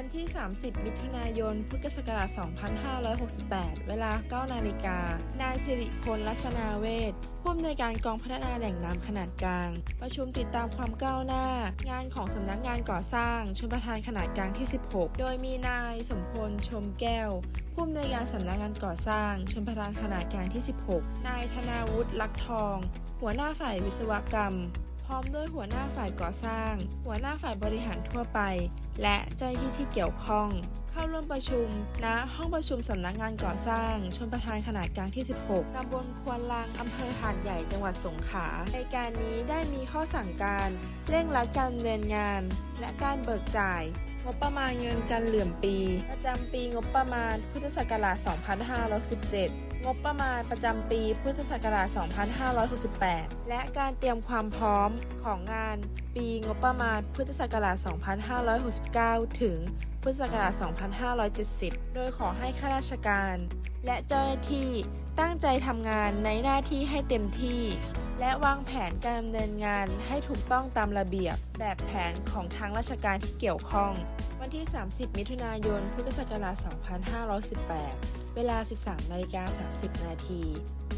วันที่ 30 มิถุนายน พุทธศักราช 2568 เวลา 9 นาฬิกา นายสิริพลลัษนาเวชผู้อำนวยการกองพัฒนาแหล่งน้ำขนาดกลาง ประชุมติดตามความก้าวหน้า งานของสำนักงานก่อสร้างชนประทานขนาดกลางที่ 16 โดยมีนายสมพลชมแก้วผู้อำนวยการสำนักงานก่อสร้างชนประทานขนาดกลางที่ 16 นายธนาวุฒิลักทอง หัวหน้าฝ่ายวิศวกรรม พร้อมด้วยหัวหน้าฝ่ายก่อสร้าง หัวหน้าฝ่ายบริหารทั่วไป และเจ้าหน้าที่ที่เกี่ยวข้อง เข้าร่วมประชุมณห้องประชุมสำนักงานก่อสร้าง ชนประทานขนาดกลางที่ 16 ตำบลควนลังอำเภอหาดใหญ่จังหวัดสงขลาในการนี้ได้มีข้อสั่งการ เร่งรัดการดำเนินงาน และการเบิกจ่าย งบประมาณเงินกันเหลื่อมปี ประจำปีงบประมาณพุทธศักราช 2517 งบประมาณประจำปีพุทธศักราช 2568 และการเตรียมความพร้อมของงาน ปีงบประมาณพุทธศักราช 2569 ถึงพุทธศักราช 2570 โดยขอให้ข้าราชการ และเจ้าหน้าที่ตั้งใจทำงานในหน้าที่ให้เต็มที่ และวางแผนการดำเนินงานให้ถูกต้องตามระเบียบ แบบแผนของทางราชการที่เกี่ยวข้อง วันที่ 30 มิถุนายน พุทธศักราช 2518 เวลา 13นาฬิกา30 นาที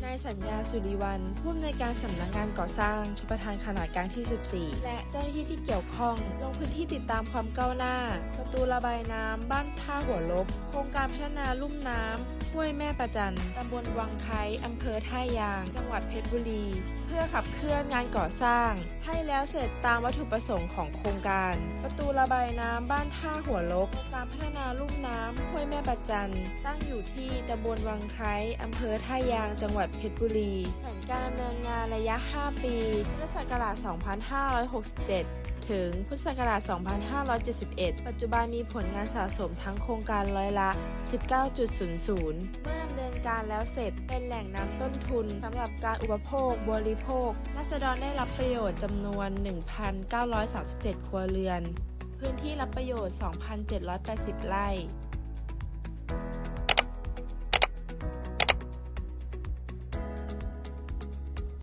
นายสัญญาสุริวันผู้อำนวยการสำนักงานก่อสร้างชลประทานขนาดกลางที่ 14 และเจ้าหน้าที่ที่เกี่ยวข้องลงพื้นที่ติดตามความก้าวหน้า ประตูระบายน้ำบ้านท่าหัวลบ โครงการพัฒนาลุ่มน้ำห้วยแม่ประจันตำบลวังไคอำเภอท่ายาง จังหวัดเพชรบุรี เพื่อขับเคลื่อนงานก่อสร้าง ให้แล้วเสร็จตามวัตถุประสงค์ของโครงการ ประตูระบายน้ำบ้านท่าหัวลบโครงการพัฒนาลุ่มน้ำห้วยแม่ประจันตั้งอยู่ที่ตำบลวังไคอำเภอท่ายางจังหวัดดเพชรบุรี แผนการดำเนินงานระยะ 5 ปีพุทธศักราช 2567 ถึงพุทธศักราช 2571 ปัจจุบันมีผลงานสะสมทั้งโครงการร้อยละ 19.00 เมื่อดำเนินการแล้วเสร็จเป็นแหล่งน้ำต้นทุนสำหรับการอุปโภค บริโภครัษฎรได้รับประโยชน์จำนวน 1,937 ครัวเรือน พื้นที่รับประโยชน์ 2,780 ไร่